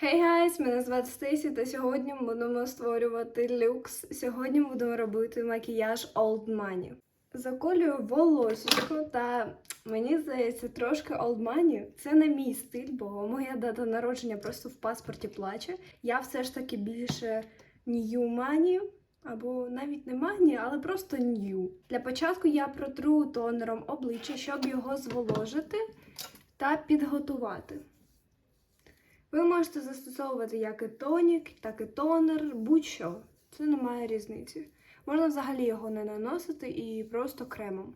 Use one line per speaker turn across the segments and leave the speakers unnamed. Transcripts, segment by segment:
Хей гайс, мене звати Стейсі, та сьогодні ми будемо створювати люкс. Сьогодні будемо робити макіяж Old Money. Заколюю волосечко, та мені здається, трошки Old Money. Це не мій стиль, бо моя дата народження просто в паспорті плаче. Я все ж таки більше New Money, або навіть не Money, але просто New. Для початку я протру тонером обличчя, щоб його зволожити та підготувати. Ви можете застосовувати як і тонік, так і тонер, будь-що. Це не має різниці. Можна взагалі його не наносити і просто кремом.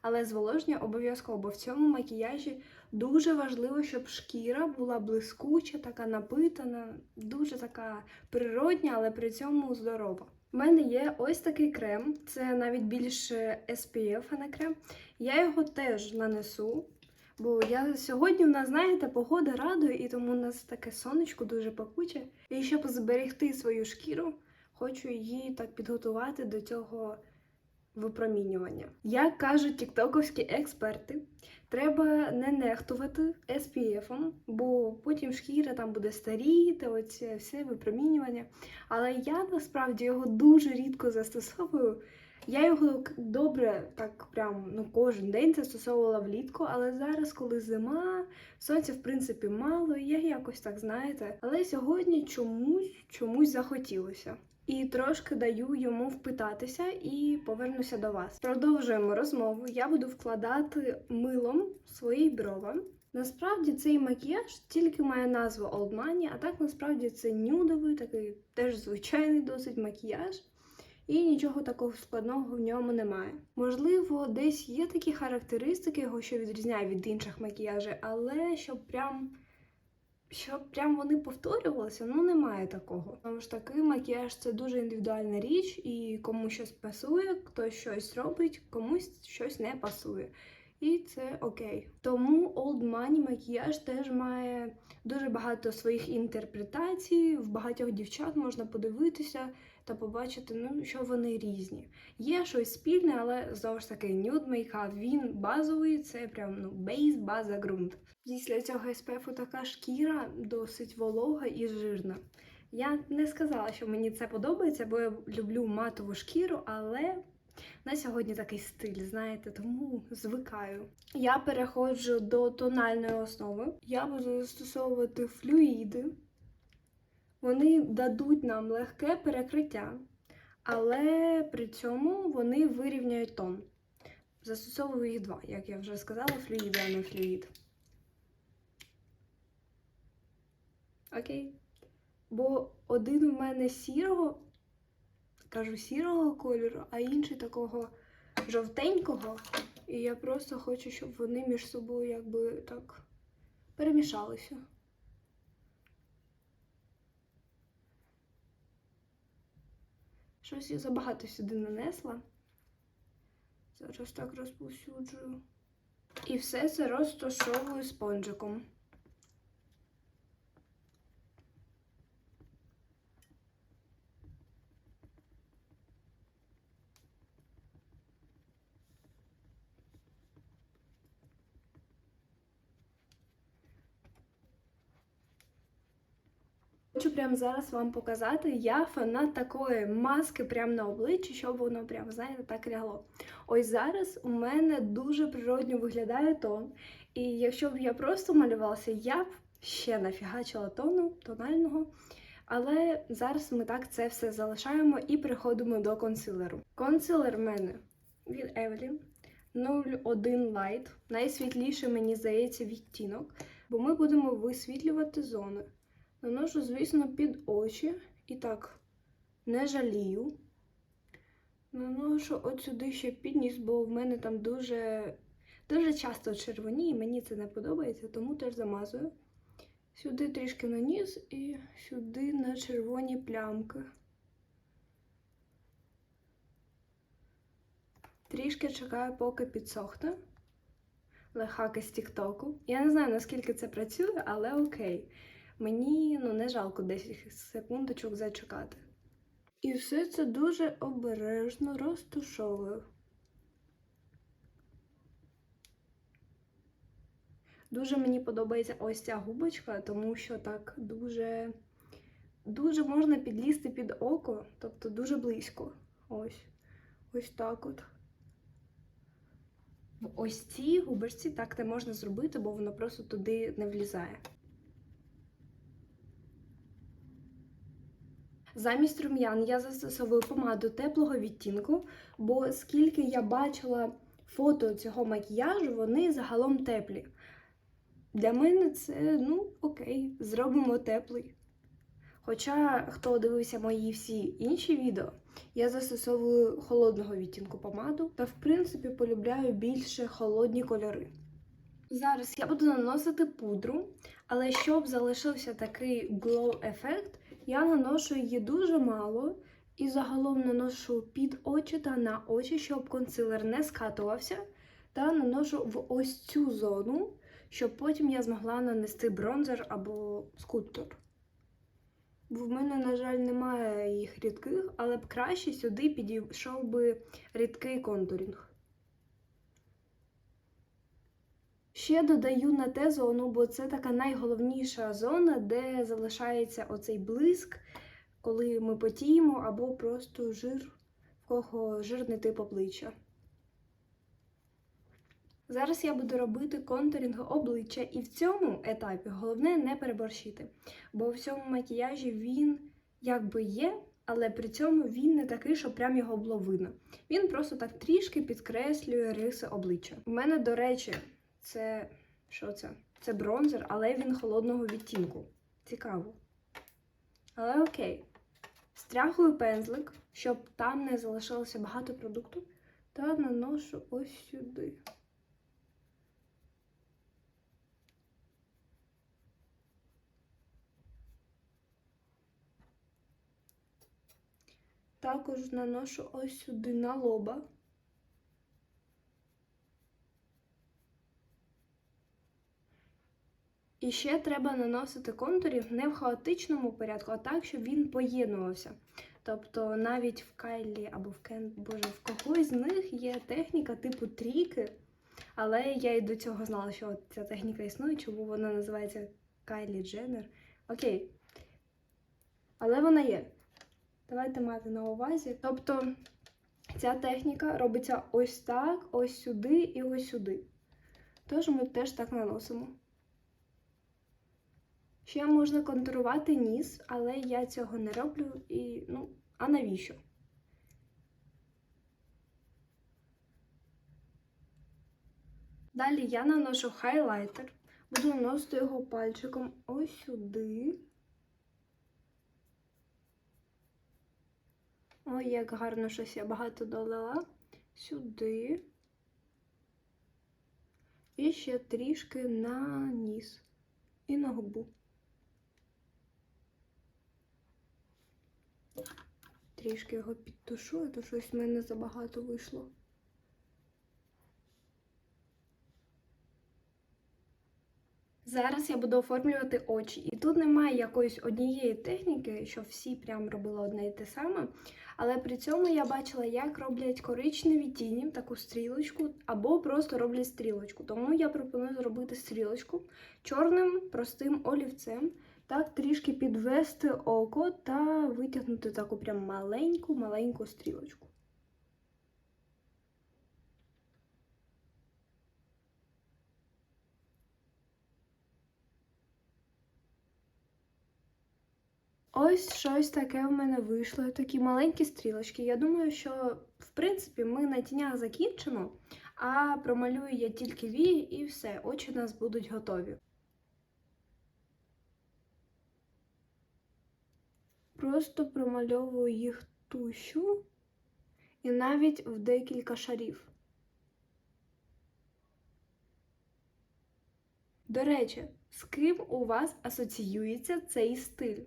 Але зволоження обов'язково, бо в цьому макіяжі дуже важливо, щоб шкіра була блискуча, така напитана, дуже така природня, але при цьому здорова. У мене є ось такий крем, це навіть більше SPF, а не крем. Я його теж нанесу. Бо я сьогодні в нас, знаєте, погода радує, і тому у нас таке сонечко дуже пекуче. І щоб зберегти свою шкіру, хочу її так підготувати до цього випромінювання. Як кажуть тіктоковські експерти, треба не нехтувати SPF, бо потім шкіра там буде старіти, оце все випромінювання. Але я насправді його дуже рідко застосовую. Я його добре, так прям ну кожен день застосовувала влітку, але зараз, коли зима, сонця в принципі мало, я якось так знаєте. Але сьогодні чомусь чомусь захотілося. І трошки даю йому впитатися і повернуся до вас. Продовжуємо розмову. Я буду вкладати милом свої брови. Насправді цей макіяж тільки має назву Old Money, а так насправді це нюдовий, такий теж звичайний досить макіяж і нічого такого складного в ньому немає. Можливо, десь є такі характеристики, його що відрізняє від інших макіяжів, але щоб прям. Щоб прям вони повторювалися, ну немає такого. Тому ж таки, макіяж це дуже індивідуальна річ, і кому щось пасує, хтось щось робить, комусь щось не пасує. І це окей. Тому Old Money макіяж теж має дуже багато своїх інтерпретацій. В багатьох дівчат можна подивитися та побачити, ну, що вони різні. Є щось спільне, але знову ж таки, нюд мейкап, він базовий, це прям ну, бейс, база, ґрунт. Після цього SPF така шкіра досить волога і жирна. Я не сказала, що мені це подобається, бо я люблю матову шкіру, але на сьогодні такий стиль, знаєте, тому звикаю. Я переходжу до тональної основи. Я буду застосовувати флюїди. Вони дадуть нам легке перекриття, але при цьому вони вирівняють тон. Застосовую їх два, як я вже сказала, флюїди, а не флюїд. Окей. Бо один у мене сірого, кажу сірого кольору, а інший такого жовтенького. І я просто хочу, щоб вони між собою якби так перемішалися. Щось я забагато сюди нанесла. Зараз так розповсюджую. І все це розташовую спонжиком. Хочу прямо зараз вам показати, я фанат такої маски прямо на обличчі, щоб воно прям, знаєте, так лягло. Ось зараз у мене дуже природньо виглядає тон. І якщо б я просто малювалася, я б ще нафігачила тону тонального. Але зараз ми так це все залишаємо і переходимо до консилеру. Консилер в мене від Evelyn 01 Light. Найсвітліший, мені здається, відтінок, бо ми будемо висвітлювати зони. Наношу, звісно, під очі і так не жалію. Наношу от сюди ще під ніс, бо в мене там дуже, дуже часто червоні, і мені це не подобається, тому теж замазую. Сюди трішки на ніс і сюди на червоні плямки. Трішки чекаю, поки підсохне. Лехаки з Тіктоку. Я не знаю, наскільки це працює, але окей. Мені ну, не жалко 10 секундочок зачекати. І все це дуже обережно розтушовую. Дуже мені подобається ось ця губочка, тому що так дуже, дуже можна підлізти під око, тобто дуже близько. Ось. Ось так от. В ось цій губочці так не можна зробити, бо воно просто туди не влізає. Замість рум'ян я застосовую помаду теплого відтінку, бо скільки я бачила фото цього макіяжу, вони загалом теплі. Для мене це, ну, окей, зробимо теплий. Хоча, хто дивився мої всі інші відео, я застосовую холодного відтінку помаду та, в принципі, полюбляю більше холодні кольори. Зараз я буду наносити пудру, але щоб залишився такий glow-ефект, я наношу її дуже мало і загалом наношу під очі та на очі, щоб консилер не скатувався, та наношу в ось цю зону, щоб потім я змогла нанести бронзер або скульптор. Бо в мене, на жаль, немає їх рідких, але б краще сюди підійшов би рідкий контурінг. Ще додаю на те зону, бо це така найголовніша зона, де залишається оцей блиск, коли ми потіємо, або просто жир, в кого жирний тип обличчя. Зараз я буду робити контурінг обличчя, і в цьому етапі головне не переборщити, бо в цьому макіяжі він якби є, але при цьому він не такий, що прям його було видно. Він просто так трішки підкреслює риси обличчя. У мене, до речі, це що це? Це бронзер, але він холодного відтінку. Цікаво. Але окей. Стряхую пензлик, щоб там не залишилося багато продукту, та наношу ось сюди. Також наношу ось сюди на лоба. І ще треба наносити контурів не в хаотичному порядку, а так, щоб він поєднувався. Тобто навіть в Кайлі або в Кен, боже, в когось з них є техніка типу тріки, але я і до цього знала, що ця техніка існує, чому вона називається Кайлі Дженнер. Окей. Але вона є. Давайте мати на увазі. Тобто ця техніка робиться ось так, ось сюди і ось сюди. Тож ми теж так наносимо. Ще можна контурувати ніс, але я цього не роблю і, ну, а навіщо? Далі я наношу хайлайтер. Буду наносити його пальчиком ось сюди. Ой, як гарно щось я багато долила. Сюди. І ще трішки на ніс і на губу. Трішки його підтушу, а то щось в мене забагато вийшло. Зараз я буду оформлювати очі. І тут немає якоїсь однієї техніки, що всі прям робили одне і те саме. Але при цьому я бачила, як роблять коричневі тіні, таку стрілочку, або просто роблять стрілочку. Тому я пропоную зробити стрілочку чорним простим олівцем. Так, трішки підвести око та витягнути таку прям маленьку-маленьку стрілочку. Ось щось таке в мене вийшло. Такі маленькі стрілочки. Я думаю, що в принципі ми на тінях закінчимо, а промалюю я тільки вії і все, очі у нас будуть готові. Просто промальовую їх тущу і навіть в декілька шарів. До речі, з ким у вас асоціюється цей стиль?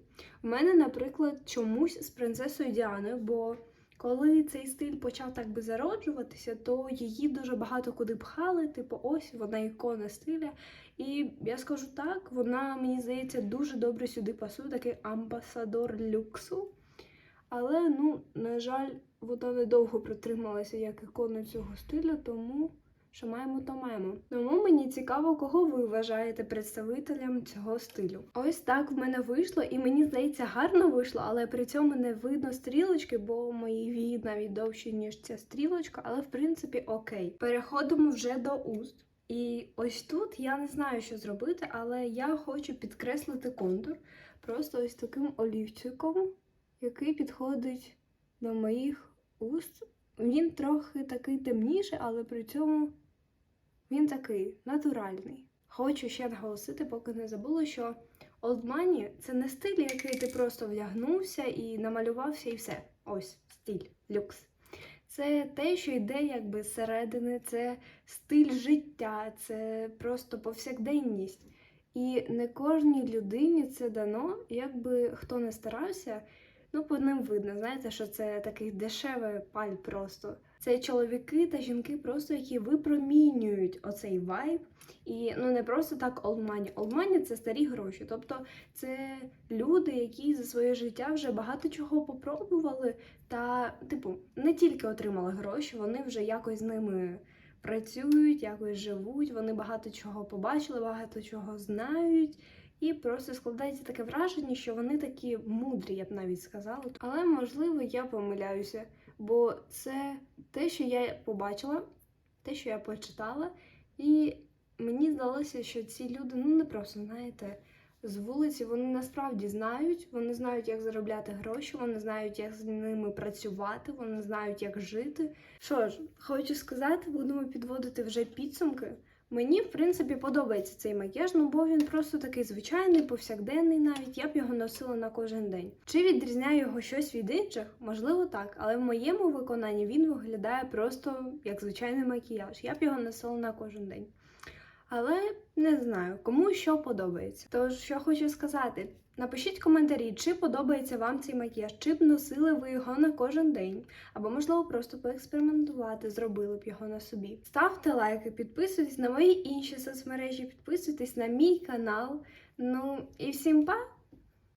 У мене, наприклад, чомусь з принцесою Діаною, бо коли цей стиль почав так би зароджуватися, то її дуже багато куди пхали, типу, ось вона ікона стиля. І я скажу так, вона, мені здається, дуже добре сюди пасує, такий амбасадор люксу. Але, ну, на жаль, вона недовго протрималася як ікона цього стилю, тому що маємо, то маємо. Тому мені цікаво, кого ви вважаєте представителем цього стилю. Ось так в мене вийшло, і мені здається, гарно вийшло, але при цьому не видно стрілочки, бо мої вії навіть довші, ніж ця стрілочка, але в принципі окей. Переходимо вже до уст. І ось тут я не знаю, що зробити, але я хочу підкреслити контур просто ось таким олівчиком, який підходить до моїх уст. Він трохи такий темніший, але при цьому він такий натуральний. Хочу ще наголосити, поки не забула, що Old Money – це не стиль, який ти просто вдягнувся і намалювався, і все. Ось стиль, люкс. Це те, що йде якби зсередини, це стиль життя, це просто повсякденність. І не кожній людині це дано, якби хто не старався, ну по ним видно, знаєте, що це такий дешевий паль просто. Це чоловіки та жінки, просто які випромінюють оцей вайб. І ну не просто так. Old money – це старі гроші. Тобто це люди, які за своє життя вже багато чого попробували, та, типу, не тільки отримали гроші, вони вже якось з ними працюють, якось живуть, вони багато чого побачили, багато чого знають. І просто складається таке враження, що вони такі мудрі, я б навіть сказала. Але можливо я помиляюся, бо це те, що я побачила, те, що я почитала, і мені здалося, що ці люди ну не просто знаєте. З вулиці вони насправді знають, вони знають, як заробляти гроші, вони знають, як з ними працювати, вони знають, як жити. Що ж, хочу сказати, будемо підводити вже підсумки. Мені, в принципі, подобається цей макіяж, ну бо він просто такий звичайний, повсякденний навіть. Я б його носила на кожен день. Чи відрізняє його щось від інших? Можливо, так, але в моєму виконанні він виглядає просто як звичайний макіяж. Я б його носила на кожен день. Але не знаю, кому що подобається. Тож, що хочу сказати, напишіть коментарі, чи подобається вам цей макіяж, чи б носили ви його на кожен день, або, можливо, просто поекспериментувати, зробили б його на собі. Ставте лайки, підписуйтесь на мої інші соцмережі, підписуйтесь на мій канал. Ну і всім па!